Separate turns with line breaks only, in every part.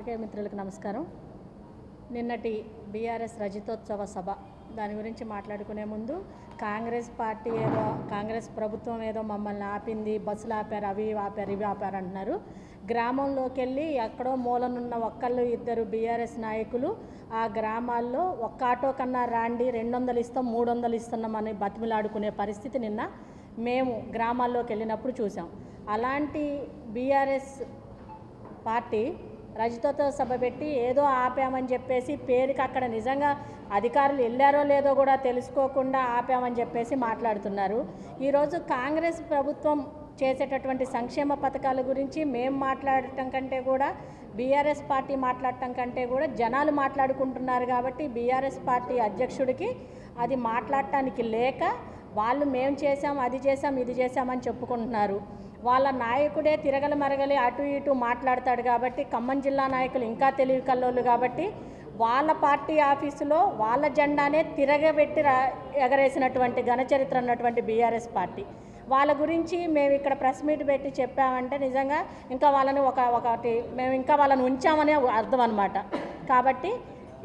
మిత్రులకు నమస్కారం. నిన్నటి బీఆర్ఎస్ రజతోత్సవ సభ. దాని గురించి మాట్లాడుకునే ముందు కాంగ్రెస్ పార్టీ ఏదో కాంగ్రెస్ ప్రభుత్వం ఏదో మమ్మల్ని ఆపింది బస్సులు ఆపారు అవి ఆపారు ఇవి ఆపారు అంటున్నారు. గ్రామంలోకి వెళ్ళి ఎక్కడో మూలనున్న ఒక్కళ్ళు ఇద్దరు బీఆర్ఎస్ నాయకులు ఆ గ్రామాల్లో ఒక్క ఆటో కన్నా రాండి రెండు వందలు ఇస్తాం మూడు వందలు ఇస్తున్నామని బతిమిలాడుకునే పరిస్థితి నిన్న మేము గ్రామాల్లోకి వెళ్ళినప్పుడు చూసాం. అలాంటి బీఆర్ఎస్ పార్టీ రజితతో సభ పెట్టి ఏదో ఆపామని చెప్పేసి పేరుకి అక్కడ నిజంగా అధికారులు వెళ్ళారో లేదో కూడా తెలుసుకోకుండా ఆపామని చెప్పేసి మాట్లాడుతున్నారు. ఈరోజు కాంగ్రెస్ ప్రభుత్వం చేసేటటువంటి సంక్షేమ పథకాల గురించి మేము మాట్లాడటం కంటే కూడా బీఆర్ఎస్ పార్టీ మాట్లాడటం కంటే కూడా జనాలు మాట్లాడుకుంటున్నారు కాబట్టి బీఆర్ఎస్ పార్టీ అధ్యక్షుడికి అది మాట్లాడటానికి లేక వాళ్ళు మేము చేసాం అది చేసాం ఇది చేసామని చెప్పుకుంటున్నారు. వాళ్ళ నాయకుడే తిరగల మరగలి అటు ఇటు మాట్లాడతాడు కాబట్టి ఖమ్మం జిల్లా నాయకులు ఇంకా తెలివి కల్లోళ్ళు కాబట్టి వాళ్ళ పార్టీ ఆఫీసులో వాళ్ళ జెండానే తిరగబెట్టి రా- ఎగరేసినటువంటి ఘనచరిత్ర ఉన్నటువంటి బీఆర్ఎస్ పార్టీ. వాళ్ళ గురించి మేము ఇక్కడ ప్రెస్ మీట్ పెట్టి చెప్పామంటే నిజంగా ఇంకా వాళ్ళని ఒక ఒకటి మేము ఇంకా వాళ్ళని ఉంచామనే అర్థం అనమాట కాబట్టి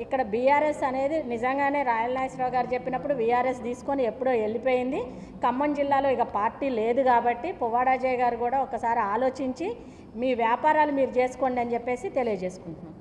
ఇక్కడ బీఆర్ఎస్ అనేది నిజంగానే రాయల్ నాగేశ్వరరావు గారు చెప్పినప్పుడు బీఆర్ఎస్ తీసుకొని ఎప్పుడో వెళ్ళిపోయింది. ఖమ్మం జిల్లాలో ఇక పార్టీ లేదు కాబట్టి పువ్వాడాజయ్ గారు కూడా ఒకసారి ఆలోచించి మీ వ్యాపారాలు మీరు చేసుకోండి అని చెప్పేసి తెలియజేసుకుంటున్నాం.